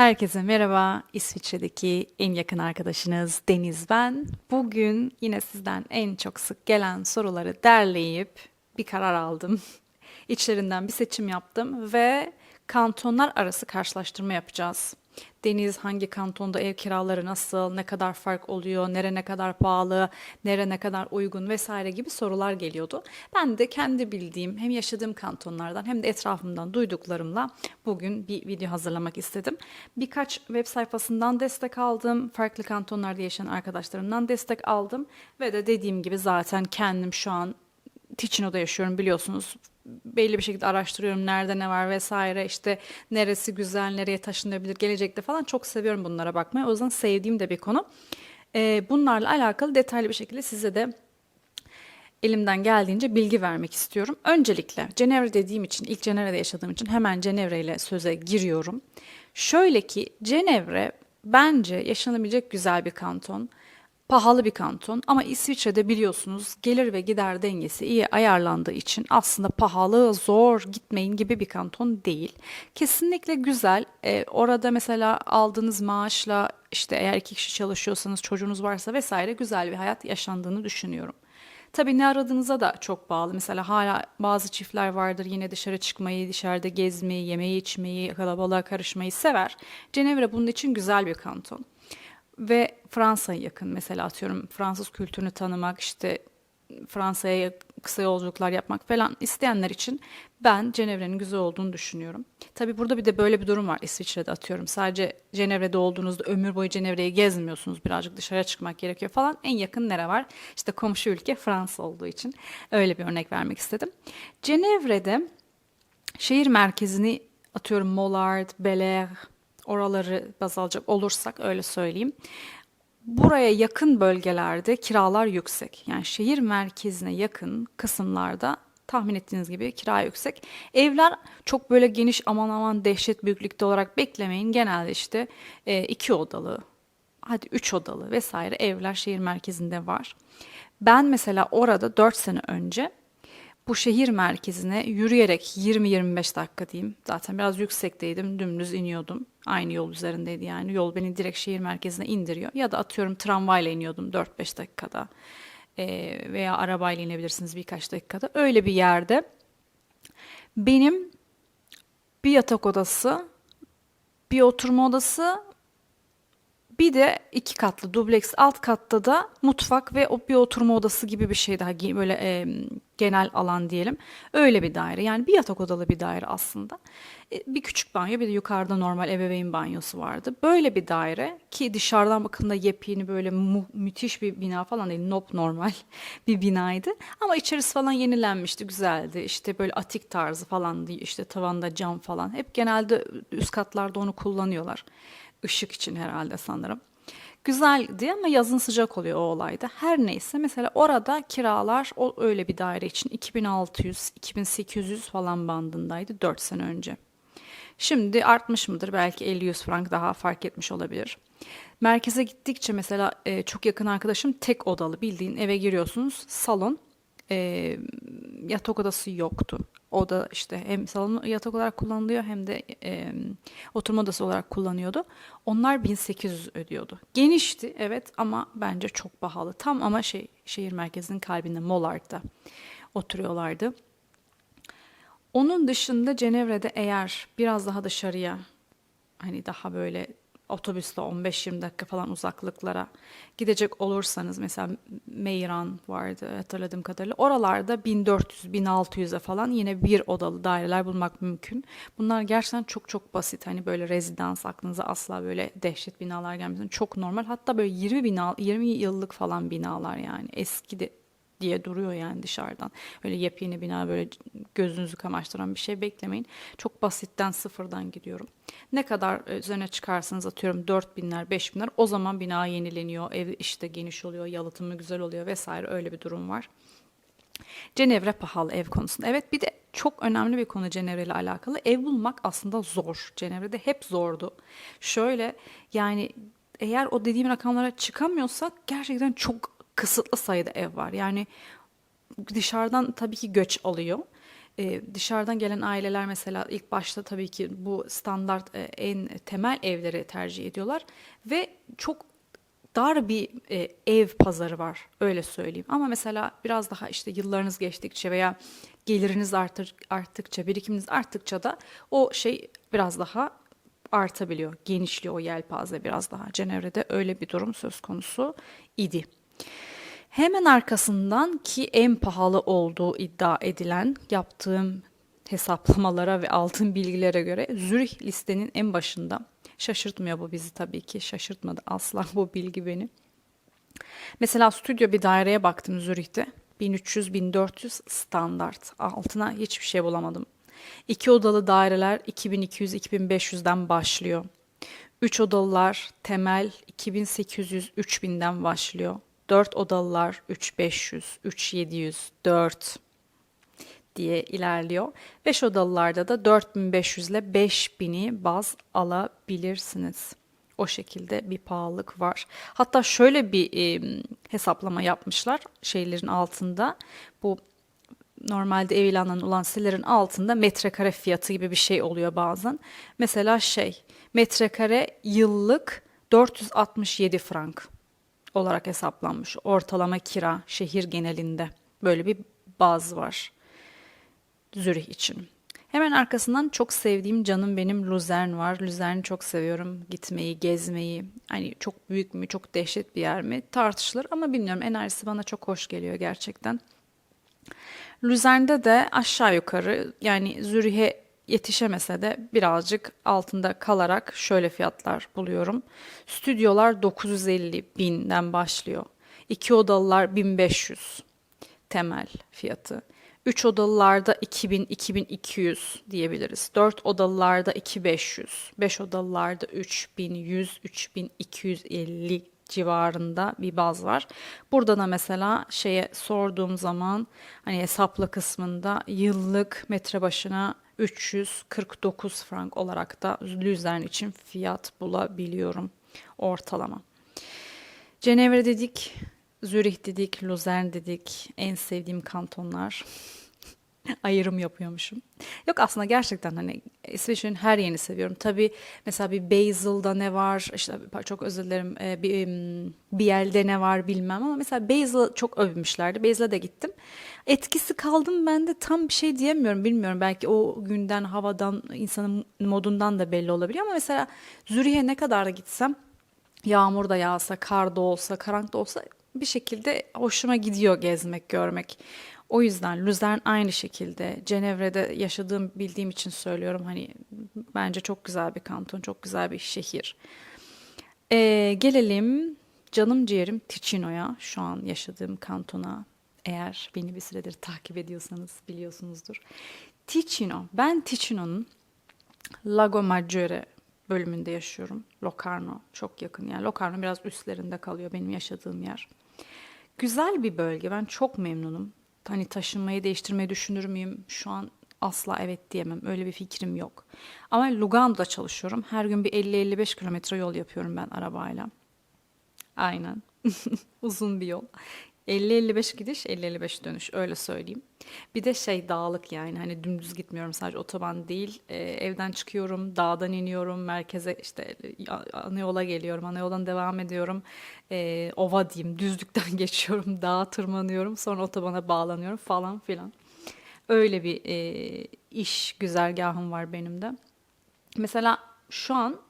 Herkese merhaba. İsviçre'deki en yakın arkadaşınız Deniz ben. Bugün yine sizden en çok sık gelen soruları derleyip bir karar aldım. İçlerinden bir seçim yaptım ve kantonlar arası karşılaştırma yapacağız. Deniz hangi kantonda ev kiraları nasıl, ne kadar fark oluyor, nere ne kadar pahalı, nere ne kadar uygun vesaire gibi sorular geliyordu. Ben de kendi bildiğim hem yaşadığım kantonlardan hem de etrafımdan duyduklarımla bugün bir video hazırlamak istedim. Birkaç web sayfasından destek aldım, farklı kantonlarda yaşayan arkadaşlarımdan destek aldım ve de dediğim gibi zaten kendim şu an Ticino'da yaşıyorum biliyorsunuz. Belli bir şekilde araştırıyorum nerede ne var vesaire işte neresi güzel nereye taşınabilir gelecekte falan çok seviyorum bunlara bakmayı. O yüzden sevdiğim de bir konu. Ee, bunlarla alakalı detaylı bir şekilde size de elimden geldiğince bilgi vermek istiyorum. Öncelikle Cenevre dediğim için, ilk Cenevre'de yaşadığım için hemen Cenevre ile söze giriyorum. Şöyle ki Cenevre bence yaşanabilecek güzel bir kanton. Pahalı bir kanton ama İsviçre'de biliyorsunuz gelir ve gider dengesi iyi ayarlandığı için aslında pahalı, zor, gitmeyin gibi bir kanton değil. Kesinlikle güzel. Ee, orada mesela aldığınız maaşla işte eğer iki kişi çalışıyorsanız çocuğunuz varsa vesaire güzel bir hayat yaşandığını düşünüyorum. Tabii ne aradığınıza da çok bağlı. Mesela hala bazı çiftler vardır yine dışarı çıkmayı, dışarıda gezmeyi, yemeği içmeyi, kalabalığa karışmayı sever. Cenevre bunun için güzel bir kanton. Ve Fransa'ya yakın mesela atıyorum Fransız kültürünü tanımak işte Fransa'ya kısa yolculuklar yapmak falan isteyenler için ben Cenevre'nin güzel olduğunu düşünüyorum. Tabii burada bir de böyle bir durum var İsviçre'de atıyorum. Sadece Cenevre'de olduğunuzda ömür boyu Cenevre'yi gezmiyorsunuz. Birazcık dışarıya çıkmak gerekiyor falan. En yakın nere var? İşte komşu ülke Fransa olduğu için öyle bir örnek vermek istedim. Cenevre'de şehir merkezini atıyorum Mollard, Bel Air, oraları baz alacak olursak öyle söyleyeyim. Buraya yakın bölgelerde kiralar yüksek. Yani şehir merkezine yakın kısımlarda tahmin ettiğiniz gibi kira yüksek. Evler çok böyle geniş aman aman dehşet büyüklükte olarak beklemeyin. Genelde işte e, iki odalı, hadi üç odalı vesaire evler şehir merkezinde var. Ben mesela orada 4 sene önce bu şehir merkezine yürüyerek 20-25 dakika diyeyim. Zaten biraz yüksekteydim, dümdüz iniyordum. Aynı yol üzerindeydi yani. Yol beni direkt şehir merkezine indiriyor. Ya da atıyorum tramvayla iniyordum 4-5 dakikada. Ee, veya arabayla inebilirsiniz birkaç dakikada. Öyle bir yerde benim bir yatak odası, bir oturma odası, bir de iki katlı dubleks alt katta da mutfak ve bir oturma odası gibi bir şey daha böyle e, genel alan diyelim. Öyle bir daire. Yani bir yatak odalı bir daire aslında. E, bir küçük banyo bir de yukarıda normal ebeveyn banyosu vardı. Böyle bir daire ki dışarıdan bakıldığında yepyeni böyle mu- müthiş bir bina falan değil. Nop normal bir binaydı. Ama içerisi falan yenilenmişti, güzeldi. İşte böyle atik tarzı falan işte tavanda cam falan. Hep genelde üst katlarda onu kullanıyorlar. Işık için herhalde sanırım. Güzeldi ama yazın sıcak oluyor o olayda. Her neyse mesela orada kiralar o öyle bir daire için 2600-2800 falan bandındaydı 4 sene önce. Şimdi artmış mıdır? Belki 50-100 frank daha fark etmiş olabilir. Merkeze gittikçe mesela e, çok yakın arkadaşım tek odalı bildiğin eve giriyorsunuz salon e, yatak odası yoktu. O da işte hem salon yatak olarak kullanılıyor hem de e, oturma odası olarak kullanıyordu. Onlar 1800 ödüyordu. Genişti evet ama bence çok pahalı. Tam ama şey şehir merkezinin kalbinde Mollard'da oturuyorlardı. Onun dışında Cenevre'de eğer biraz daha dışarıya hani daha böyle otobüsle 15-20 dakika falan uzaklıklara gidecek olursanız mesela Meyran vardı hatırladığım kadarıyla. Oralarda 1400-1600'e falan yine bir odalı daireler bulmak mümkün. Bunlar gerçekten çok çok basit. Hani böyle rezidans aklınıza asla böyle dehşet binalar gelmesin. Çok normal. Hatta böyle 20 bina 20 yıllık falan binalar yani. Eski de diye duruyor yani dışarıdan. Öyle yepyeni bina böyle gözünüzü kamaştıran bir şey beklemeyin. Çok basitten sıfırdan gidiyorum. Ne kadar üzerine çıkarsınız atıyorum 4 binler 5 binler o zaman bina yenileniyor. Ev işte geniş oluyor yalıtımı güzel oluyor vesaire öyle bir durum var. Cenevre pahalı ev konusunda. Evet bir de çok önemli bir konu Cenevre ile alakalı. Ev bulmak aslında zor. Cenevre'de hep zordu. Şöyle yani eğer o dediğim rakamlara çıkamıyorsak gerçekten çok kısıtlı sayıda ev var. Yani dışarıdan tabii ki göç alıyor. e, dışarıdan gelen aileler mesela ilk başta tabii ki bu standart e, en temel evleri tercih ediyorlar ve çok dar bir e, ev pazarı var öyle söyleyeyim. Ama mesela biraz daha işte yıllarınız geçtikçe veya geliriniz artır, arttıkça, birikiminiz arttıkça da o şey biraz daha artabiliyor. Genişliyor o yelpaze biraz daha. Cenevre'de öyle bir durum söz konusu idi. Hemen arkasından ki en pahalı olduğu iddia edilen yaptığım hesaplamalara ve altın bilgilere göre Zürih listenin en başında. Şaşırtmıyor bu bizi tabii ki. Şaşırtmadı asla bu bilgi beni. Mesela stüdyo bir daireye baktım Zürih'te. 1300-1400 standart. Altına hiçbir şey bulamadım. İki odalı daireler 2200-2500'den başlıyor. Üç odalılar temel 2800-3000'den başlıyor. Dört odalılar 3500, 3700, 4 diye ilerliyor. 5 odalılarda da 4500 ile 5000'i baz alabilirsiniz. O şekilde bir pahalılık var. Hatta şöyle bir e, hesaplama yapmışlar şeylerin altında. Bu normalde ev ilanlarının olan sitelerin altında metrekare fiyatı gibi bir şey oluyor bazen. Mesela şey metrekare yıllık 467 frank olarak hesaplanmış. Ortalama kira şehir genelinde böyle bir baz var. Zürih için. Hemen arkasından çok sevdiğim canım benim Luzern var. Luzern'i çok seviyorum. Gitmeyi, gezmeyi. Hani çok büyük mü, çok dehşet bir yer mi tartışılır ama bilmiyorum. Enerjisi bana çok hoş geliyor gerçekten. Luzern'de de aşağı yukarı yani Zürih'e yetişemese de birazcık altında kalarak şöyle fiyatlar buluyorum. Stüdyolar 950 binden başlıyor. İki odalılar 1500 temel fiyatı. 3 odalılarda 2000-2200 diyebiliriz. 4 odalılarda 2500, 5 odalılarda 3100-3250 civarında bir baz var. Burada da mesela şeye sorduğum zaman hani hesaplı kısmında yıllık metre başına 349 frank olarak da Luzern için fiyat bulabiliyorum ortalama. Cenevre dedik, Zürih dedik, Luzern dedik. En sevdiğim kantonlar. Ayrım yapıyormuşum. Yok aslında gerçekten hani İsveç'in her yerini seviyorum. Tabii mesela bir Basel'da ne var, işte çok özür dilerim e, bir Biel'de ne var bilmem ama mesela Basel çok övmüşlerdi. Basel'e de gittim. Etkisi kaldım ben de tam bir şey diyemiyorum bilmiyorum. Belki o günden, havadan, insanın modundan da belli olabiliyor ama mesela Zürih'e ne kadar da gitsem yağmur da yağsa, kar da olsa, karanlık da olsa bir şekilde hoşuma gidiyor gezmek, görmek. O yüzden Luzern aynı şekilde. Cenevre'de yaşadığım bildiğim için söylüyorum. Hani bence çok güzel bir kanton, çok güzel bir şehir. Ee, gelelim canım ciğerim Ticino'ya. Şu an yaşadığım kantona. Eğer beni bir süredir takip ediyorsanız biliyorsunuzdur. Ticino. Ben Ticino'nun Lago Maggiore bölümünde yaşıyorum. Locarno çok yakın yani. Locarno biraz üstlerinde kalıyor benim yaşadığım yer. Güzel bir bölge. Ben çok memnunum. Hani taşınmayı değiştirmeyi düşünür müyüm? Şu an asla evet diyemem. Öyle bir fikrim yok. Ama Lugano'da çalışıyorum. Her gün bir 50-55 kilometre yol yapıyorum ben arabayla. Aynen. Uzun bir yol. 50-55 gidiş, 50-55 dönüş öyle söyleyeyim. Bir de şey dağlık yani hani dümdüz gitmiyorum sadece otoban değil. Ee, evden çıkıyorum, dağdan iniyorum, merkeze işte ana yola geliyorum, ana yoldan devam ediyorum. Ee, ova diyeyim, düzlükten geçiyorum, dağa tırmanıyorum, sonra otobana bağlanıyorum falan filan. Öyle bir e, iş güzergahım var benim de. Mesela şu an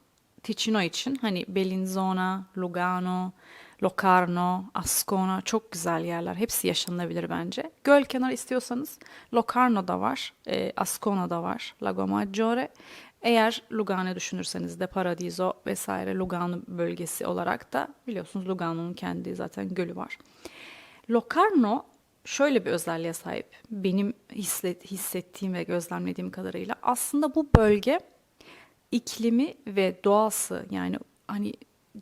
Ticino için hani Bellinzona, Lugano, Locarno, Ascona çok güzel yerler. Hepsi yaşanılabilir bence. Göl kenarı istiyorsanız Locarno'da var, e, Ascona'da var, Lago Maggiore. Eğer Lugano düşünürseniz de Paradiso vesaire Lugano bölgesi olarak da biliyorsunuz Lugano'nun kendi zaten gölü var. Locarno şöyle bir özelliğe sahip. Benim hissettiğim ve gözlemlediğim kadarıyla aslında bu bölge iklimi ve doğası yani hani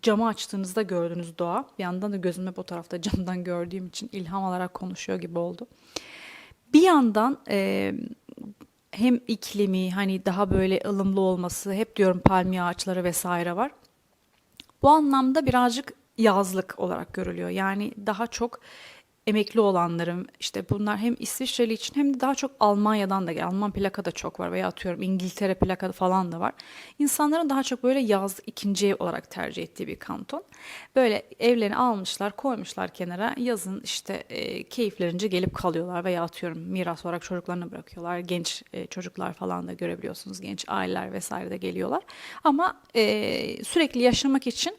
camı açtığınızda gördüğünüz doğa. Bir yandan da gözüm hep o tarafta camdan gördüğüm için ilham alarak konuşuyor gibi oldu. Bir yandan e, hem iklimi hani daha böyle ılımlı olması hep diyorum palmiye ağaçları vesaire var. Bu anlamda birazcık yazlık olarak görülüyor. Yani daha çok emekli olanlarım işte bunlar hem İsviçreli için hem de daha çok Almanya'dan da. Alman plaka da çok var veya atıyorum İngiltere plaka falan da var. İnsanların daha çok böyle yaz ikinci ev olarak tercih ettiği bir kanton. Böyle evlerini almışlar koymuşlar kenara yazın işte e, keyiflerince gelip kalıyorlar veya atıyorum miras olarak çocuklarını bırakıyorlar. Genç e, çocuklar falan da görebiliyorsunuz genç aileler vesaire de geliyorlar. Ama e, sürekli yaşamak için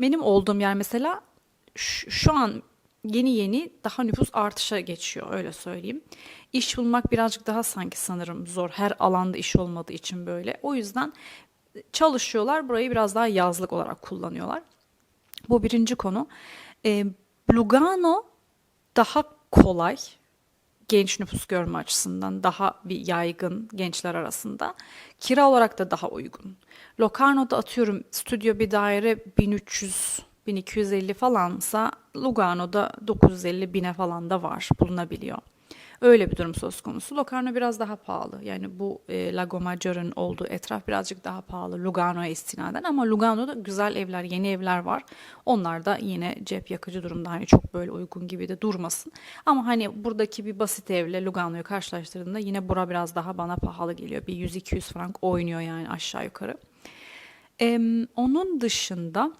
benim olduğum yer mesela şu an yeni yeni daha nüfus artışa geçiyor öyle söyleyeyim. İş bulmak birazcık daha sanki sanırım zor. Her alanda iş olmadığı için böyle. O yüzden çalışıyorlar. Burayı biraz daha yazlık olarak kullanıyorlar. Bu birinci konu. E, Lugano daha kolay genç nüfus görme açısından daha bir yaygın gençler arasında. Kira olarak da daha uygun. Locarno'da atıyorum stüdyo bir daire 1300 1250 falansa Lugano'da 950 bine falan da var bulunabiliyor. Öyle bir durum söz konusu. Locarno biraz daha pahalı. Yani bu e, Lago Maggior'un olduğu etraf birazcık daha pahalı Lugano'ya istinaden ama Lugano'da güzel evler, yeni evler var. Onlar da yine cep yakıcı durumda. Hani çok böyle uygun gibi de durmasın. Ama hani buradaki bir basit evle Lugano'yu karşılaştırdığında yine bura biraz daha bana pahalı geliyor. Bir 100-200 frank oynuyor yani aşağı yukarı. Ee, onun dışında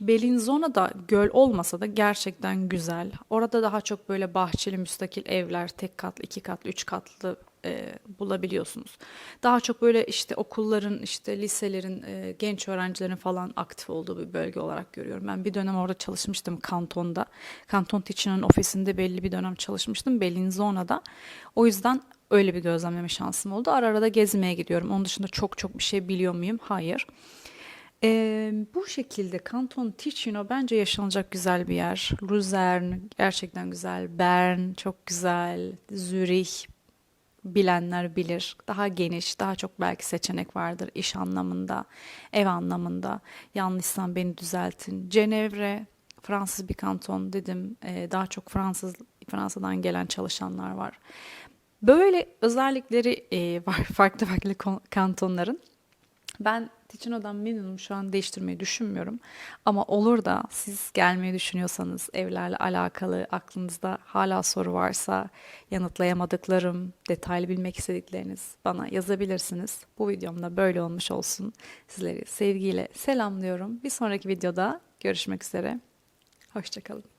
Bellinzona'da göl olmasa da gerçekten güzel. Orada daha çok böyle bahçeli müstakil evler, tek katlı, iki katlı, üç katlı e, bulabiliyorsunuz. Daha çok böyle işte okulların, işte liselerin, e, genç öğrencilerin falan aktif olduğu bir bölge olarak görüyorum. Ben bir dönem orada çalışmıştım kantonda. Kanton Ticino'nun ofisinde belli bir dönem çalışmıştım Bellinzona'da. O yüzden öyle bir gözlemleme şansım oldu. Ara ara da gezmeye gidiyorum. Onun dışında çok çok bir şey biliyor muyum? Hayır. Ee, bu şekilde Kanton Ticino bence yaşanacak güzel bir yer. Luzern gerçekten güzel. Bern çok güzel. Zürih bilenler bilir. Daha geniş, daha çok belki seçenek vardır iş anlamında, ev anlamında. Yanlışsam beni düzeltin. Cenevre Fransız bir kanton dedim. Ee, daha çok Fransız Fransa'dan gelen çalışanlar var. Böyle özellikleri e, var farklı farklı kantonların. Ben Ticino'dan memnunum şu an değiştirmeyi düşünmüyorum. Ama olur da siz gelmeyi düşünüyorsanız evlerle alakalı aklınızda hala soru varsa yanıtlayamadıklarım, detaylı bilmek istedikleriniz bana yazabilirsiniz. Bu videomda böyle olmuş olsun. Sizleri sevgiyle selamlıyorum. Bir sonraki videoda görüşmek üzere. Hoşçakalın.